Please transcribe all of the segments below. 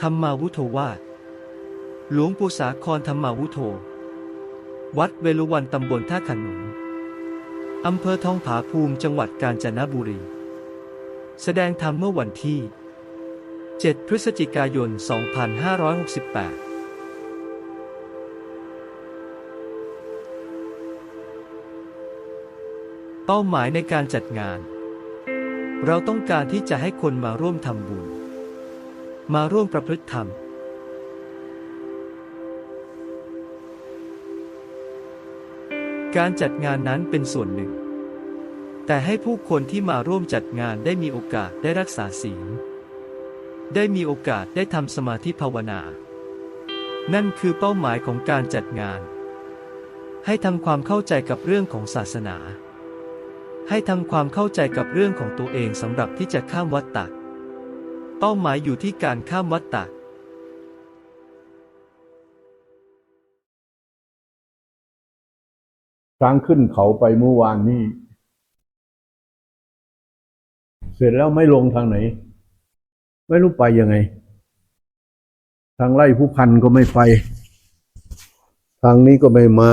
ธรรมาวุโทวาหลวงปู่สาครธรรมาวุโทวัดเวลุวันตำบลท่าขนุนอำเภอทองผาภูมิจังหวัดกาญจนบุรี แสดงธรรมเมื่อวันที่ 7 พฤศจิกายน 2568เป้าหมายในการจัดงาน เราต้องการที่จะให้คนมาร่วมทำบุญ มาร่วมประพฤติธรรม การจัดงานนั้นเป็นส่วนหนึ่ง แต่ให้ผู้คนที่มาร่วมจัดงานได้มีโอกาสได้รักษาศีล ได้มีโอกาสได้ทำสมาธิภาวนา นั่นคือเป้าหมายของการจัดงาน ให้ทำความเข้าใจกับเรื่องของศาสนา ให้ทำความเข้าใจกับเรื่องของตัวเองสำหรับที่จะข้ามวัฏฏะ เป้าหมายอยู่ที่การข้ามวัฏฏะทางขึ้นเขาไปเมื่อวานนี้ เสร็จแล้วไม่ลงทางไหน ไม่รู้ไปยังไง ทางไล่ผู้พันก็ไม่ไป ทางนี้ก็ไม่มา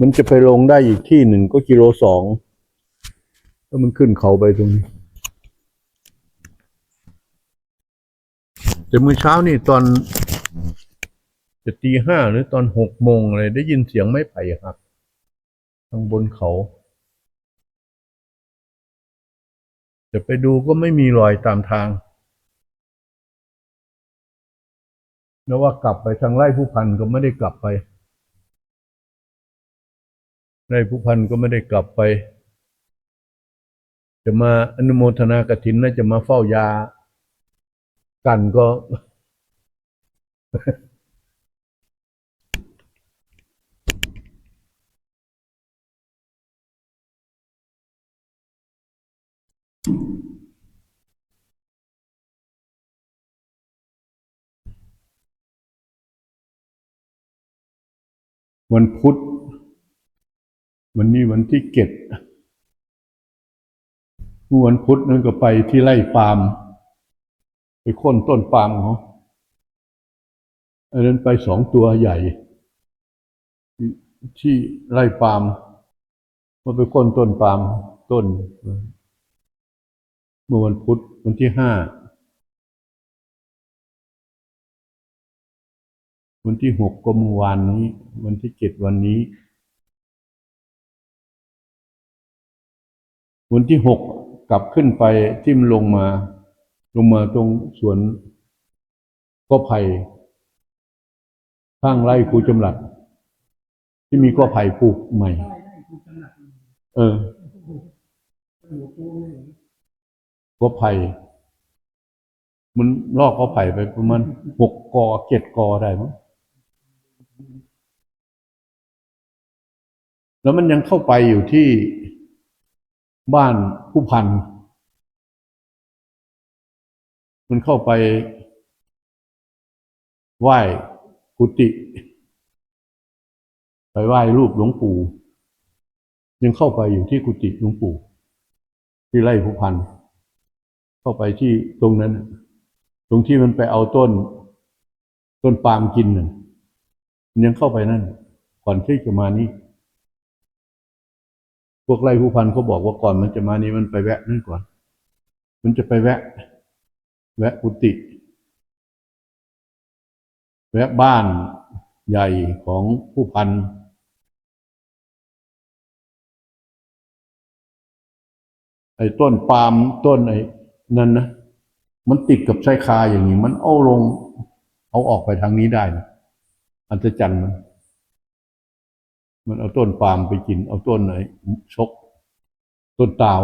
มันจะไปลงได้อีกที่หนึ่งก็กิโลสองแล้วมันขึ้นเขาไปตรงนี้ แต่เมื่อเช้านี่ตอนจะตีห้าหรือตอนหกโมงอะไรได้ยินเสียงไม้ไผ่ครับทางบนเขา จะไปดูก็ไม่มีรอยตามทางแล้วว่ากลับไปทางไร่ผู้พันก็ไม่ได้กลับไปไร่ผู้พันก็ไม่ได้กลับไป จะมาอนุโมทนากฐินน่าจะมาเฝ้ายา กันก็ วันพุธ วันนี้วันที่เจ็ดวันพุธนั่นก็ไปที่ไร่ปาล์ม ไปค้นต้นปาล์มเขาอันนั้นไปสองตัวใหญ่ ที่ไร่ปาล์มมาไปค้นต้นปาล์มต้น เมื่อวันพุธวันที่ห้าวันที่หกก็เมื่อวานนี้ วันที่เจ็ดวันนี้ วันที่หกกลับขึ้นไปที่มันลงมา ลงมาตรงสวนก็ไผ่ข้างไร่ครูจำหลัด ที่มีก็ไผ่ปลูกใหม่ เออก็ไผ่มันลอกก็ไผ่ไปประมาณหกกอเจ็ดกอได้มั้งแล้วมันยังเข้าไปอยู่ที่บ้านผู้พัน มันเข้าไปไหว้กุฏิไปไหว้รูปหลวงปู่ ยังเข้าไปอยู่ที่กุฏิหลวงปู่ ที่ไร่ผู้พัน เข้าไปที่ตรงนั้น ตรงที่มันไปเอาต้น ต้นปาล์มกินน่ะยังเข้าไปนั่น ก่อนที่จะมานี่ พวกไร่ผู้พันเขาบอกว่าก่อนมันจะมานี้มันไปแวะนั่นก่อน มันจะไปแวะ แวะกุฏิแวะบ้านใหญ่ของผู้พัน ไอ้ต้นปาล์มต้นไอ้นั่นนะ มันติดกับชายคาอย่างนี้ มันเอาลง เอาออกไปทางนี้ได้นะอัศจรรย์มันมันเอาต้นปาล์มไปกิน เอาต้นไหนชก ต้นตาว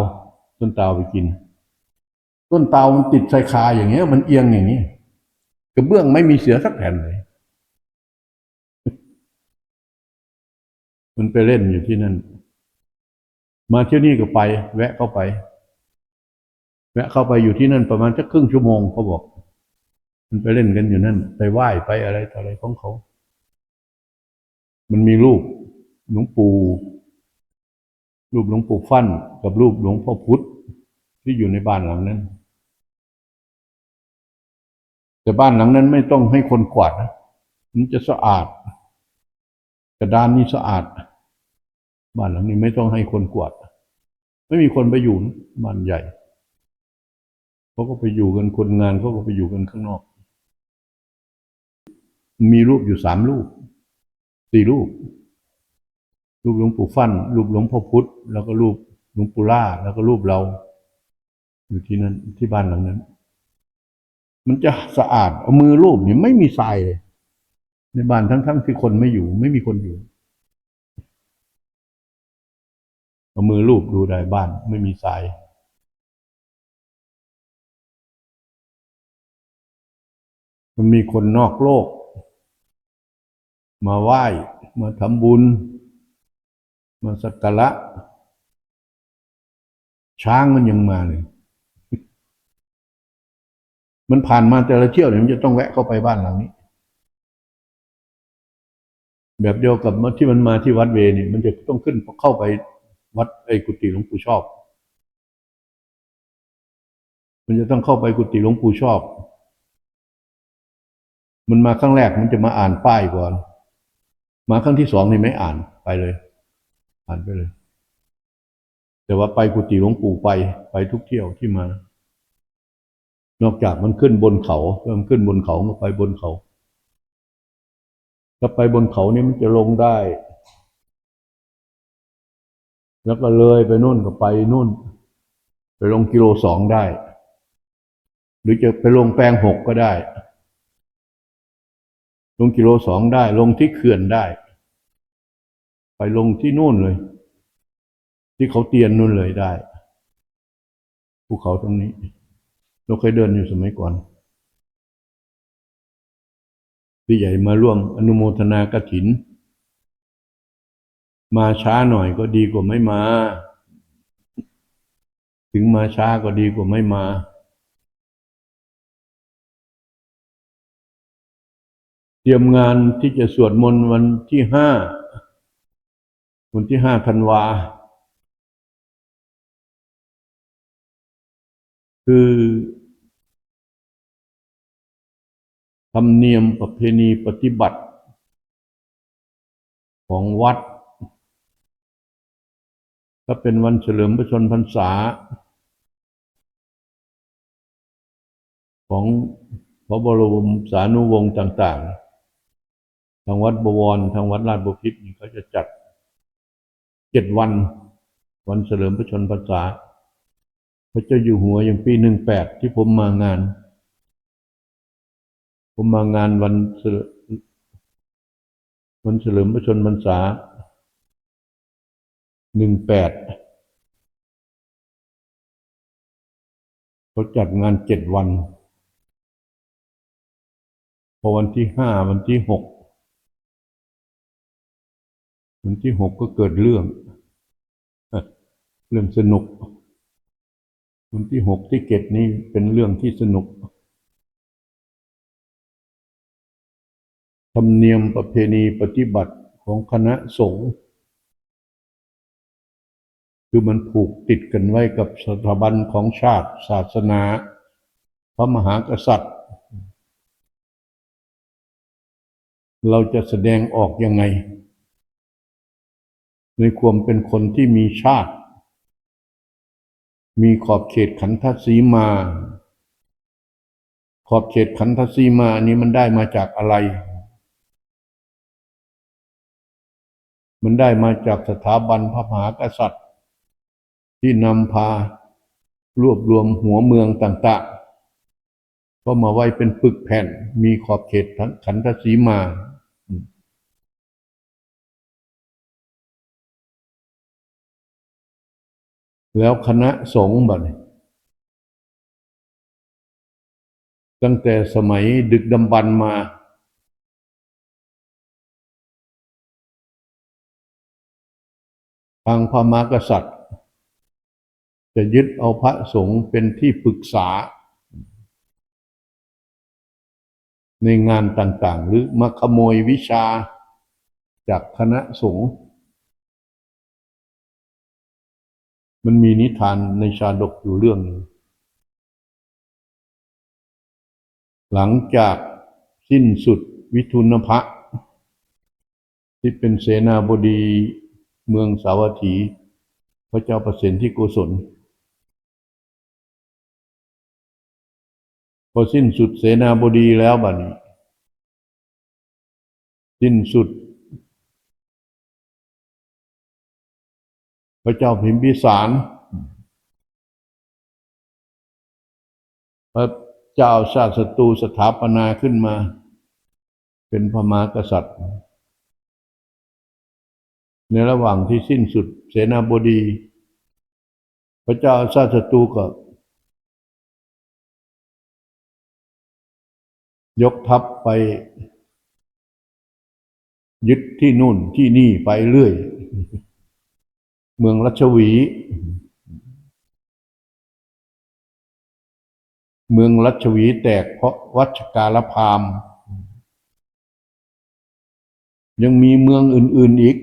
ต้นตาวไปกิน ต้นเตามันติดชายคาอย่างเงี้ย มันเอียงอย่างนี้กระเบื้องไม่มีเสือสักแผ่นเลย มันไปเล่นอยู่ที่นั่น มาเที่ยวนี่ก็ไป แวะเข้าไป แวะเข้าไปอยู่ที่นั่นประมาณสักครึ่งชั่วโมงเขาบอก มันไปเล่นกันอยู่นั่น ไปไหว้ไปอะไรต่ออะไรของเขา มันมีรูปหลวงปู่รูปหลวงปู่ฟั่นกับรูปหลวงพ่อพุธที่อยู่ในบ้านหลังนั้น แต่บ้านหลังนั้นไม่ต้องให้คนกวาดนะมันจะสะอาด กระดานนี่สะอาด บ้านหลังนี้ไม่ต้องให้คนกวาด ไม่มีคนไปอยู่นะบ้านใหญ่เขาก็ไปอยู่กันคนงานเขาก็ไปอยู่กันข้างนอก มีรูปอยู่สามรูปสี่รูป รูปหลวงปู่ฟั่น รูปหลวงพ่อพุธแล้วก็รูปหลวงปู่ล่าแล้วก็รูปเรา อยู่ที่นั่นที่บ้านหลังนั้น มันจะสะอาดเอามือรูปเนี่ยไม่มีทรายเลย ในบ้านทั้งๆที่คนไม่อยู่ ไม่มีคนอยู่เอามือรูปดูได้บ้าน ไม่มีทรายมันมีคนนอกโลก มาไหว้มาทำบุญ มาสักการะช้างมันยังมาเลย มันผ่านมาแต่ละเที่ยวเนี่ยมันจะต้องแวะเข้าไปบ้านหลังนี้ แบบเดียวกับที่มันมาที่วัดเวนี่มันจะต้องขึ้นเข้าไปวัดไอ้กุฏิหลวงปู่ชอบ มันจะต้องเข้าไปกุฏิหลวงปู่ชอบ มันมาครั้งแรกมันจะมาอ่านป้ายก่อน มาครั้งที่สองนี่ไม่อ่านไปเลย อ่านไปเลย แต่ว่าไปกุฏิหลวงปู่ไปไปทุกเที่ยวที่มา นอกจากมันขึ้นบนเขาเริ่มขึ้นบนเขามาไปบนเขาถ้าไปบนเขานี่มันจะลงได้ แล้วก็เลยไปนู่นก็ไปนู่น ไปลงกิโลสองได้ หรือจะไปลงแปลงหกก็ได้ ลงกิโลสองได้ ลงที่เขื่อนได้ ไปลงที่นู่นเลย ที่เขาเตียนนู่นเลยได้ภูเขาตรงนี้ เราเคยเดินอยู่สมัยก่อนพี่ใหญ่มาร่วมอนุโมทนากถิน มาช้าหน่อยก็ดีกว่าไม่มา ถึงมาช้าก็ดีกว่าไม่มา เตรียมงานที่จะสวดมนต์วันที่ห้าวันที่ห้าธันวา คือ ธรรมเนียมประเพณีปฏิบัติ ของวัด ถ้าเป็นวันเฉลิมพระชนพรรษา ของพระบรมสานุวงศ์ต่าง ๆ ทางวัดบวร ทางวัดราชบุพิตรนี่เขาจะจัดเจ็ดวัน วันเฉลิมพระชนพรรษา พระเจ้าอยู่หัวอย่างปีหนึ่งแปดที่ผมมางาน ผมมางานวันเฉลิมวันเฉลิมพระชนมพรรษาหนึ่งแปดเขาจัดงานเจ็ดวัน พอวันที่ห้าวันที่หกวันที่หกก็เกิดเรื่อง เรื่องสนุก วันที่หกที่เกตนี่เป็นเรื่องที่สนุก ธรรมเนียมประเพณีปฏิบัติของคณะสงฆ์คือมันผูกติดกันไว้กับสถาบันของชาติศาสนา พระมหากษัตริย์ เราจะแสดงออกยังไง ในความเป็นคนที่มีชาติ มีขอบเขตขันธสีมา ขอบเขตขันธสีมานี้มันได้มาจากอะไร มันได้มาจากสถาบันพระมหากษัตริย์ ที่นำพารวบรวมหัวเมืองต่างๆ ก็มาไว้เป็นปึกแผ่น มีขอบเขตขันธสีมา แล้วคณะสงฆ์บัดนี้ตั้งแต่สมัยดึกดำบรรมา ทางพระมหากษัตริย์ จะยึดเอาพระสงฆ์เป็นที่ปรึกษา ในงานต่างๆ หรือมาขโมยวิชาจากคณะสงฆ์มันมีนิทานในชาดกอยู่เรื่องหนึ่งหลังจากสิ้นสุดวิทุนพะที่เป็นเสนาบดี เมืองสาวัตถี พระเจ้าประสิทธิโกศล พอสิ้นสุดเสนาบดีแล้วบัดนี้ สิ้นสุด พระเจ้าพิมพิสาร พระเจ้าชาติศัตรูสถาปนาขึ้นมา เป็นพระมหากษัตริย์ ในระหว่างที่สิ้นสุดเสนาบดี พระเจ้าชาติศัตรูก็ยกทัพไป ยึดที่นู่นที่นี่ไปเรื่อย เมืองรัชวี เมืองรัชวีแตกเพราะวัชการพาม ยังมีเมืองอื่น ๆอีก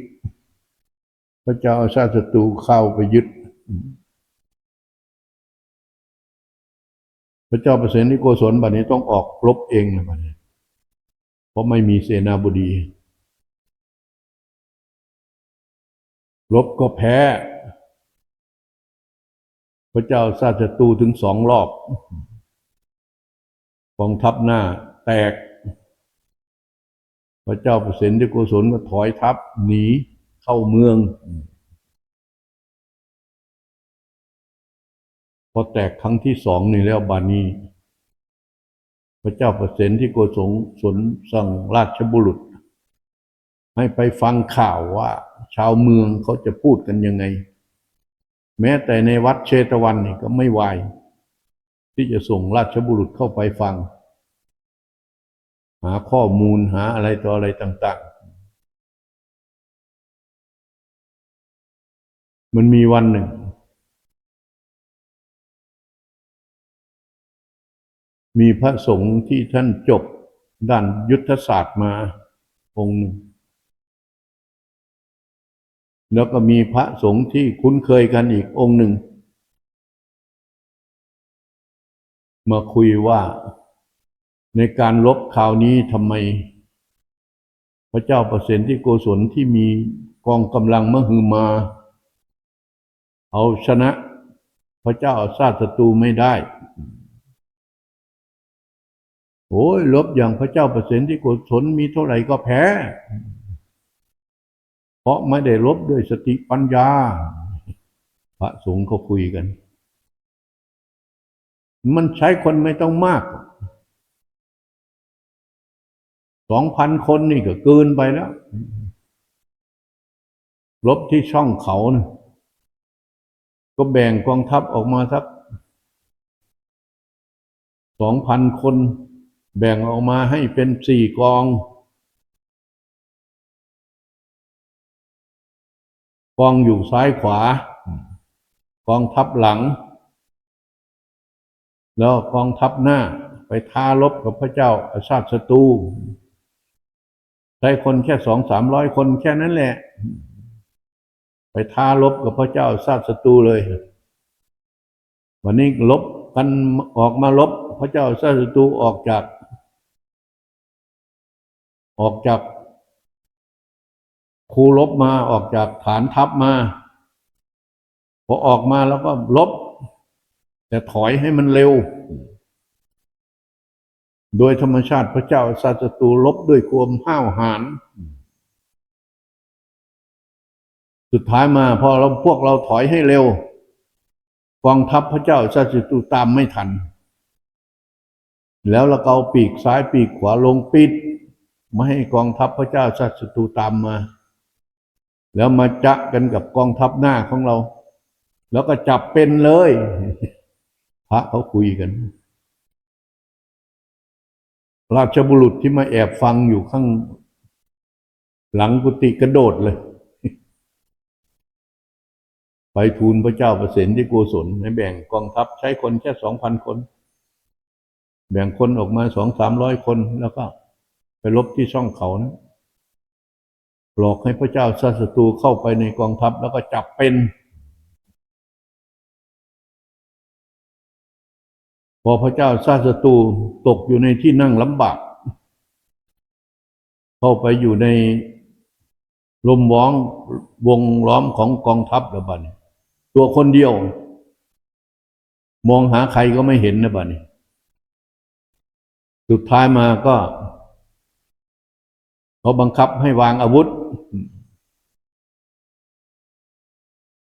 ระเจ้าอาชาติศัตรูเข้าไปยึด พระเจ้าประเสนิโกศลบัดนี้ต้องออกรบเองเลยบัดนี้ เพราะไม่มีเสนาบดีรบก็แพ้ พระเจ้าชาติศัตรูถึงสองรอบกองทัพหน้าแตก พระเจ้าประสิทธิโกศลก็ถอยทัพหนี เข้าเมือง พอแตกครั้งที่สองนี่แล้วบานีพระเจ้าประเสิทธิโกศลสนสั่งราชบุรุษ ให้ไปฟังข่าวว่า ชาวเมืองเขาจะพูดกันยังไง แม้แต่ในวัดเชตวันนี่ก็ไม่ไหวที่จะส่งราชบุรุษเข้าไปฟัง หาข้อมูลหาอะไรต่ออะไรต่าง มันมีวันหนึ่งมีพระสงฆ์ที่ท่านจบด้านยุทธศาสตร์มาองค์หนึ่ง แล้วก็มีพระสงฆ์ที่คุ้นเคยกันอีกองค์หนึ่ง มาคุยว่าในการลบคราวนี้ทำไม พระเจ้าประสิทธิโกศลที่มีกองกำลังมหึมา เอาชนะ พระเจ้าอาชาศัตรูไม่ได้ โอ้ยลบอย่างพระเจ้าประสิทธิโกศลมีเท่าไหร่ก็แพ้ เพราะไม่ได้ลบด้วยสติปัญญา พระสงฆ์เขาคุยกัน มันใช้คนไม่ต้องมากสองพันคนนี่ก็เกินไปแล้ว ลบที่ช่องเขานะ ก็แบ่งกองทัพออกมาสักสองพันคน แบ่งออกมาให้เป็นสี่กอง กองอยู่ซ้ายขวา กองทัพหลัง แล้วกองทัพหน้าไปท้ารบกับพระเจ้าอาชาติศัตรูใช้คนแค่สองสามร้อยคนแค่นั้นแหละ ไปท้ารบกับพระเจ้าอาชาติศัตรูเลย วันนี้ลบกันออกมาลบพระเจ้าอาชาติศัตรูออกจาก ออกจากครูลบมาออกจากฐานทัพมาพอออกมาแล้วก็ลบ แต่ถอยให้มันเร็ว โดยธรรมชาติพระเจ้าศาสตรูลบด้วยความห้าวหาญ สุดท้ายมาพอเราพวกเราถอยให้เร็วกองทัพพระเจ้าศาสตรูตามไม่ทัน แล้วเราเอาปีกซ้ายปีกขวาลงปิดไม่ให้กองทัพพระเจ้าศาสตรูตามมา แล้วมาจะกันกับกองทัพหน้าของเรา แล้วก็จับเป็นเลย พระเขาคุยกัน ราชบุรุษที่มาแอบฟังอยู่ข้าง หลังกุฏิกระโดดเลย ไปทูลพระเจ้าประสิทธิโกศลให้แบ่งกองทัพใช้คนแค่สองพันคน แบ่งคนออกมาสองสามร้อยคนแล้วก็ไปลบที่ช่องเขานะหลอกให้พระเจ้าชาติศัตรูเข้าไปในกองทัพแล้วก็จับเป็นพอพระเจ้าซาสตูตกอยู่ในที่นั่งลำบาก เข้าไปอยู่ในลมว้องวงล้อมของกองทัพแล้วบัดนี้ ตัวคนเดียว มองหาใครก็ไม่เห็นนะบัดนี้สุดท้ายมาก็เขาบังคับให้วางอาวุธ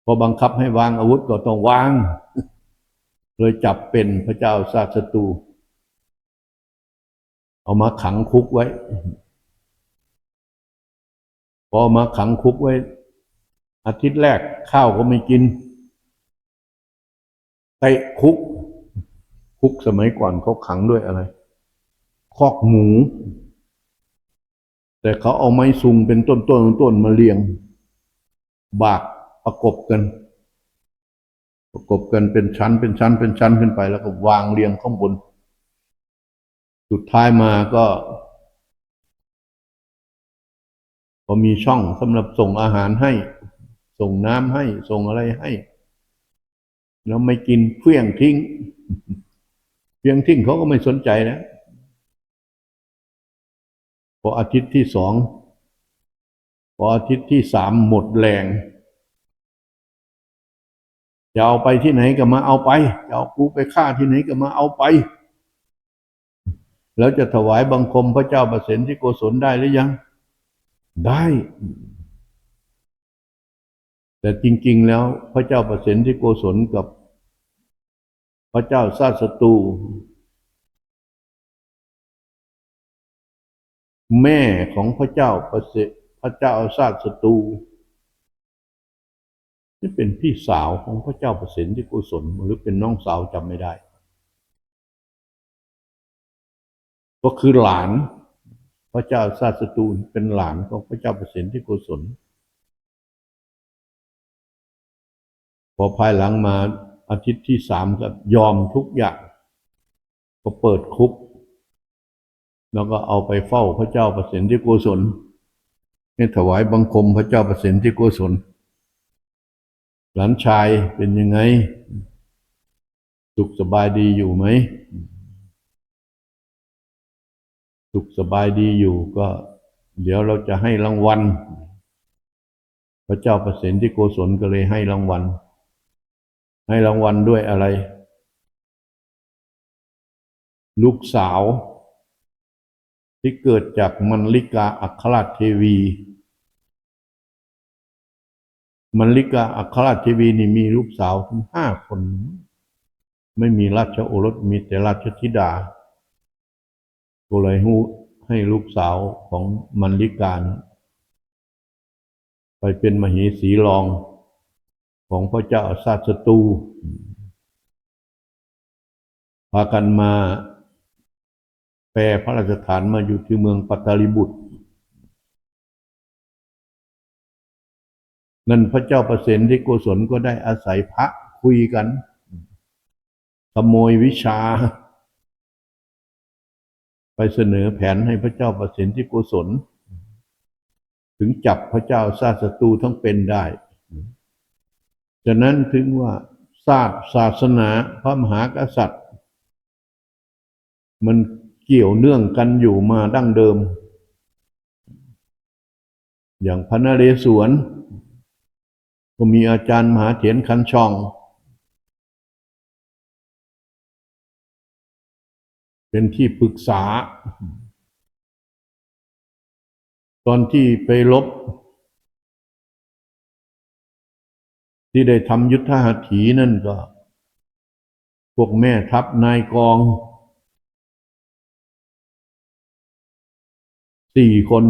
พอบังคับให้วางอาวุธก็ต้องวาง เลยจับเป็นพระเจ้าซาสตู เอามาขังคุกไว้ พอมาขังคุกไว้ อาทิตย์แรกข้าวก็ไม่กิน เตะคุก คุกสมัยก่อนเขาขังด้วยอะไร คอกหมู แต่เขาเอาไม้ซุงเป็นต้นต้นต้นมาเรียง บากประกบกัน ประกบกันเป็นชั้นเป็นชั้นเป็นชั้นขึ้นไป แล้วก็วางเรียงข้างบน สุดท้ายมาก็พอมีช่องสำหรับส่งอาหารให้ ส่งน้ำให้ ส่งอะไรให้ แล้วไม่กินเพี้ยงทิ้งเพี้ยงทิ้งเขาก็ไม่สนใจนะพออาทิตย์ที่สองพออาทิตย์ที่สามหมดแรงจะเอาไปที่ไหนก็มาเอาไปจะเอากูไปฆ่าที่ไหนก็มาเอาไป แล้วจะถวายบังคมพระเจ้าประสิทธิโกศลได้หรือยัง ได้ แต่จริง ๆ แล้วพระเจ้าประสิทธิโกศลกับ พระเจ้าซาสตู แม่ของพระเจ้าประสิทธิพระเจ้าซาสตูนี่เป็นพี่สาวของพระเจ้าประสิทธิโกศลหรือเป็นน้องสาวจำไม่ได้ ก็คือหลานพระเจ้าซาสตูเป็นหลานของพระเจ้าประสิทธิโกศล อภายหลังมาอาทิตย์ที่สามก็ยอมทุกอย่าง ก็เปิดคุก แล้วก็เอาไปเฝ้าพระเจ้าประสิทธิโกศลให้ถวายบังคมพระเจ้าประสิทธิโกศล หลานชายเป็นยังไง สุขสบายดีอยู่ไหม สุขสบายดีอยู่ก็ เดี๋ยวเราจะให้รางวัล พระเจ้าประสิทธิโกศลก็เลยให้รางวัล ให้รางวัลด้วยอะไร ลูกสาว ที่เกิดจากมันลิกาอัครราชเทวีมันลิกาอัครราชเทวีนี่มีลูกสาวถึงห้าคน ไม่มีราชโอรสมีแต่ราชธิดาก็เลยให้ให้ลูกสาวของมันลิกาไปเป็นมเหสีรอง ของพระเจ้าอาซาสตู พากันมา แปลพระราชฐานมาอยู่ที่เมืองปัตตาลิบุตร นั่นพระเจ้าประเสนที่โกศลก็ได้อาศัยพระคุยกันขโมยวิชา ไปเสนอแผนให้พระเจ้าประสิทธิโกศล ถึงจับพระเจ้าซาสตูทั้งเป็นได้ ฉะนั้นถึงว่าศาสตร์ศาสนาพระมหากษัตริย์ มันเกี่ยวเนื่องกันอยู่มาดั้งเดิม อย่างพระนเรศวร ก็มีอาจารย์มหาเถรคันชอง เป็นที่ปรึกษา ตอนที่ไปรบ ที่ได้ทำยุทธหัตถีนั่นก็ พวกแม่ทัพนายกองสี่คน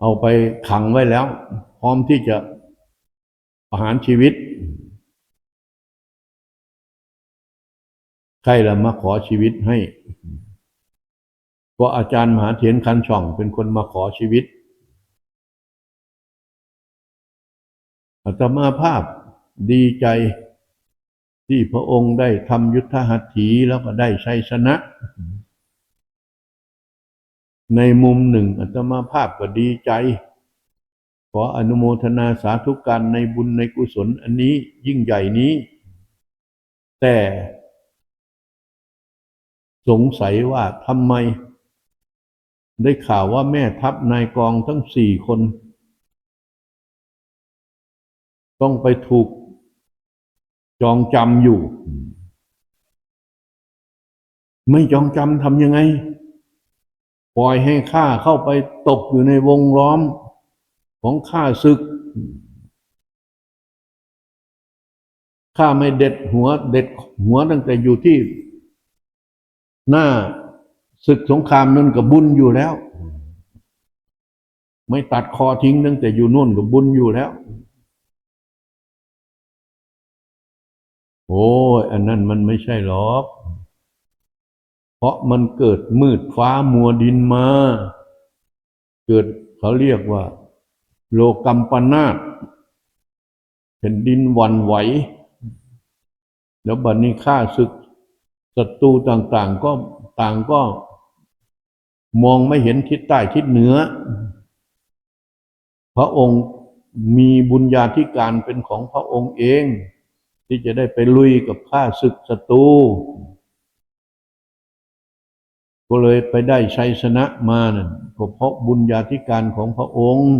เอาไปขังไว้แล้ว พร้อมที่จะประหารชีวิต ใครละมาขอชีวิตให้ก็อาจารย์มหาเถรคันช่องเป็นคนมาขอชีวิต อาตมาภาพดีใจที่พระองค์ได้ทำยุทธหัตถีแล้วก็ได้ชัยชนะ ในมุมหนึ่งอาตมาภาพก็ดีใจ ขออนุโมทนาสาธุการในบุญในกุศลอันนี้ยิ่งใหญ่นี้ แต่สงสัยว่าทำไม ได้ข่าวว่าแม่ทัพนายกองทั้งสี่คน ต้องไปถูกจองจำอยู่ ไม่จองจำทำยังไง ปล่อยให้ข้าเข้าไปตกอยู่ในวงล้อมของข้าศึกข้าไม่เด็ดหัวเด็ดหัวตั้งแต่อยู่ที่ หน้าศึกสงครามนั่นก็บุญอยู่แล้ว ไม่ตัดคอทิ้งตั้งแต่อยู่นู่นก็บุญอยู่แล้ว โอ้ยอันนั้นมันไม่ใช่หรอก เพราะมันเกิดมืดฟ้ามัวดินมา เกิดเขาเรียกว่า โลกัมปนาตแผ่นดินวันไหว แล้วบัดนี้ข้าศึกศัตรูต่าง ๆ ก็ต่างก็ มองไม่เห็นทิศใต้ทิศเหนือ พระองค์มีบุญญาธิการเป็นของพระองค์เอง ที่จะได้ไปลุยกับข้าศึกศัตรูก็เลยไปได้ชัยชนะมานั่นก็เพราะบุญญาธิการของพระองค์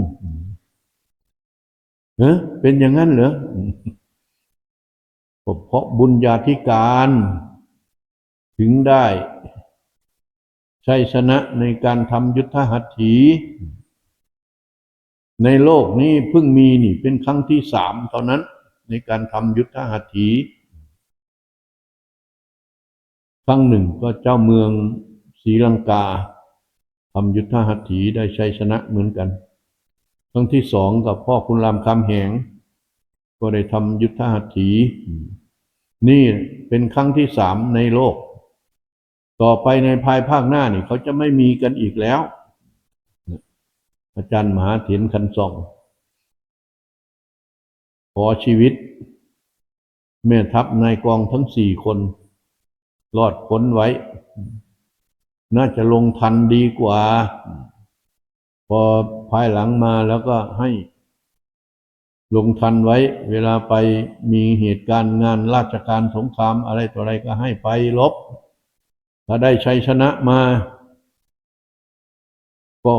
เออเป็นอย่างนั้นเหรอก็เพราะบุญญาธิการ ถึงได้ชัยชนะในการทำยุทธหัตถี ในโลกนี้เพิ่งมีนี่เป็นครั้งที่สามเท่านั้น ในการทำยุทธหัตถีครั้งหนึ่งก็เจ้าเมืองศรีลังกาทำยุทธหัตถีได้ชัยชนะเหมือนกัน ครั้งที่สองกับพ่อคุณรามคำแหง ก็ได้ทำยุทธหัตถี นี่เป็นครั้งที่สามในโลก ต่อไปในภายภาคหน้านี่เขาจะไม่มีกันอีกแล้ว อาจารย์มหาเถรคันส่อง ขอชีวิต แม่ทัพนายกองทั้งสี่คนรอดพ้นไว้ น่าจะลงทันดีกว่า พอภายหลังมาแล้วก็ให้ ลงทันไว้ เวลาไปมีเหตุการณ์งานราชการสงครามอะไรต่ออะไรก็ให้ไปลบ ถ้าได้ชัยชนะมา ก็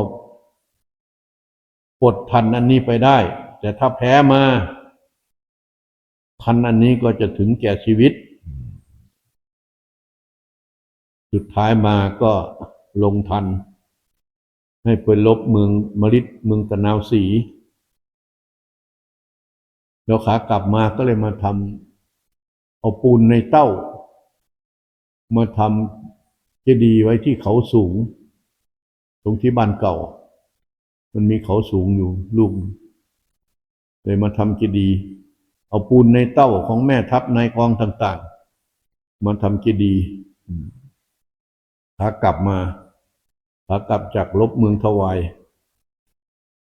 ปลดทันอันนี้ไปได้ แต่ถ้าแพ้มา ทันอันนี้ก็จะถึงแก่ชีวิต สุดท้ายมาก็ลงทัน ให้ไปลบเมืองมฤตเมืองตะนาวสี แล้วขากลับมาก็เลยมาทำเอาปูนในเต้า มาทำเจดีย์ไว้ที่เขาสูง ตรงที่บ้านเก่า มันมีเขาสูงอยู่ลูกเลยมาทำเจดีย์ เอาปูนในเต้าของแม่ทัพนายกองต่าง ๆ มาทำเจดีย์ขากลับมาขากลับจากลบเมืองทวาย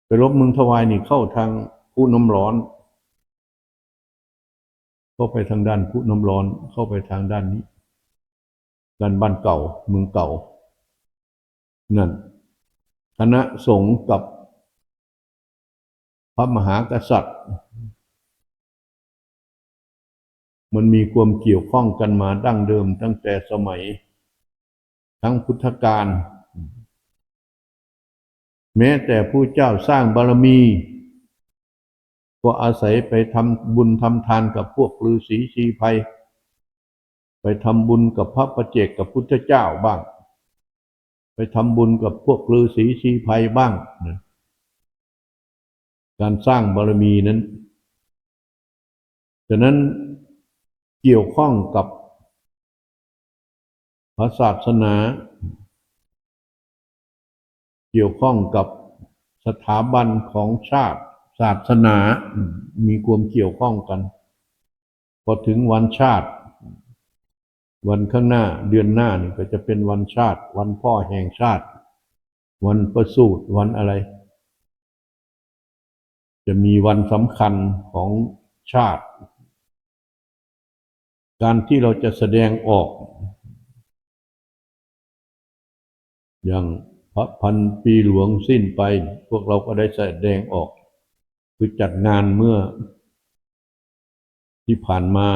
ไปลบเมืองทวายนี่เข้าทางผู้น้ำร้อนเข้าไปทางด้านผู้น้ำร้อนเข้าไปทางด้านนี้ด้านบ้านเก่าเมืองเก่า นั่นคณะสงฆ์กับพระมหากษัตริย์ มันมีความเกี่ยวข้องกันมาดั้งเดิมตั้งแต่สมัย ทั้งพุทธกาลแม้แต่ผู้เจ้าสร้างบารมี ก็อาศัยไปทำบุญทำทานกับพวกฤาษีชีภัย ไปทำบุญกับพระประเจกกับพุทธเจ้าบ้าง ไปทำบุญกับพวกฤาษีชีภัยบ้างนะการสร้างบารมีนั้น ฉะนั้น เกี่ยวข้องกับพระศาสนา เกี่ยวข้องกับสถาบันของชาติศาสนา มีความเกี่ยวข้องกัน พอถึงวันชาติ วันข้างหน้าเดือนหน้านี่ก็จะเป็นวันชาติ วันพ่อแห่งชาติ วันประสูติวันอะไร จะมีวันสำคัญของชาติ การที่เราจะแสดงออก อย่างพระพันปีหลวงสิ้นไป พวกเราก็ได้แสดงออก คือจัดงานเมื่อที่ผ่านมา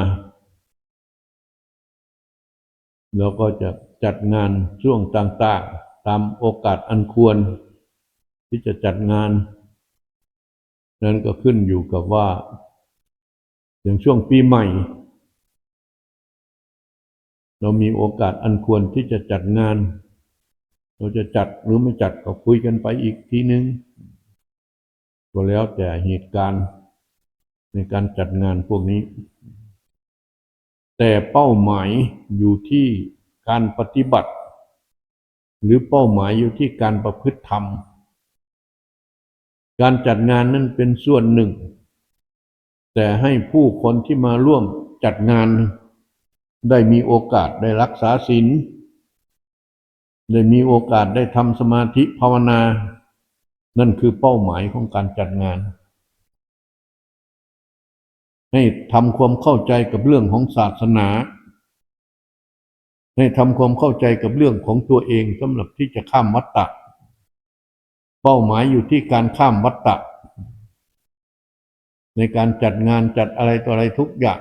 แล้วก็จะจัดงานช่วงต่างๆ ตามโอกาสอันควร ที่จะจัดงาน นั้นก็ขึ้นอยู่กับว่า อย่างช่วงปีใหม่ เรามีโอกาสอันควรที่จะจัดงาน เราจะจัดหรือไม่จัดก็คุยกันไปอีกทีนึงก็แล้วแต่เหตุการณ์ในการจัดงานพวกนี้ แต่เป้าหมายอยู่ที่การปฏิบัติ หรือเป้าหมายอยู่ที่การประพฤติธรรม การจัดงานนั้นเป็นส่วนหนึ่ง แต่ให้ผู้คนที่มาร่วมจัดงาน ได้มีโอกาสได้รักษาศีลได้มีโอกาสได้ทำสมาธิภาวนา นั่นคือเป้าหมายของการจัดงาน ให้ทำความเข้าใจกับเรื่องของศาสนา ให้ทำความเข้าใจกับเรื่องของตัวเองสำหรับที่จะข้ามวัฏฏะเป้าหมายอยู่ที่การข้ามวัฏฏะในการจัดงานจัดอะไรต่ออะไรทุกอย่าง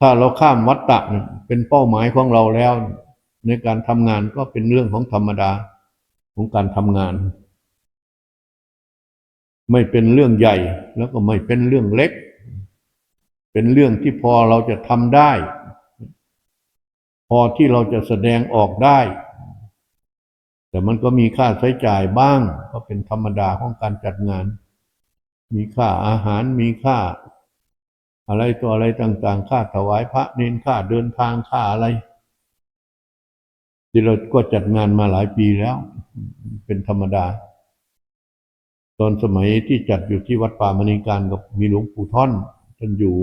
ถ้าเราข้ามวัฏฏะเนี่ยเป็นเป้าหมายของเราแล้ว ในการทำงานก็เป็นเรื่องของธรรมดาของการทำงาน ไม่เป็นเรื่องใหญ่แล้วก็ไม่เป็นเรื่องเล็ก เป็นเรื่องที่พอเราจะทำได้ พอที่เราจะแสดงออกได้ แต่มันก็มีค่าใช้จ่ายบ้าง ก็เป็นธรรมดาของการจัดงาน มีค่าอาหารมีค่า อะไรตัวอะไรต่างๆ ค่าถวายพระเนนค่าเดินทางค่าอะไร ที่เราก็จัดงานมาหลายปีแล้ว เป็นธรรมดา ตอนสมัยที่จัดอยู่ที่วัดป่ามณีการกับมีหลวงปู่ท่อนท่านอยู่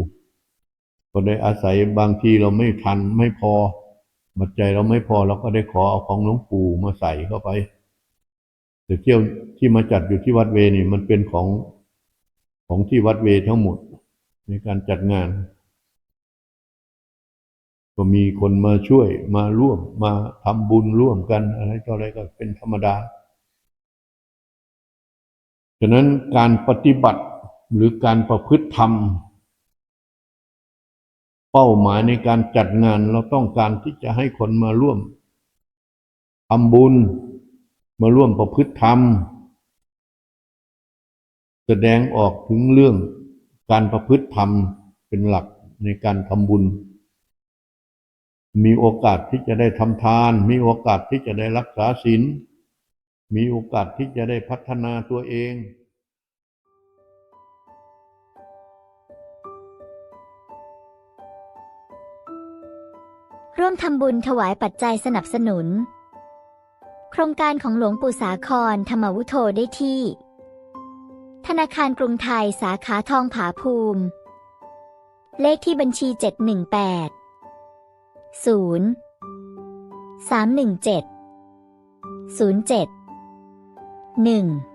ก็ได้อาศัยบางทีเราไม่ทันไม่พอบัจจัยเราไม่พอเราก็ได้ขอเอาของหลวงปู่มาใส่เข้าไปแต่เที่ยวที่มาจัดอยู่ที่วัดเวนี่มันเป็นของของที่วัดเวทั้งหมด ในการจัดงาน ก็มีคนมาช่วยมาร่วมมาทำบุญร่วมกัน อะไรต่ออะไรก็เป็นธรรมดา ฉะนั้นการปฏิบัติหรือการประพฤติธรรม เป้าหมายในการจัดงานเราต้องการที่จะให้คนมาร่วมทำบุญ มาร่วมประพฤติธรรม แสดงออกถึงเรื่อง การประพฤติธรรมเป็นหลักในการทำบุญ มีโอกาสที่จะได้ทำทาน มีโอกาสที่จะได้รักษาศีล มีโอกาสที่จะได้พัฒนาตัวเองร่วมทำบุญถวายปัจจัยสนับสนุน โครงการของหลวงปู่สาครธรรมวุโธได้ที่ ธนาคารกรุงไทยสาขาทองผาภูมิ เลขที่บัญชี 718 0 317 07 1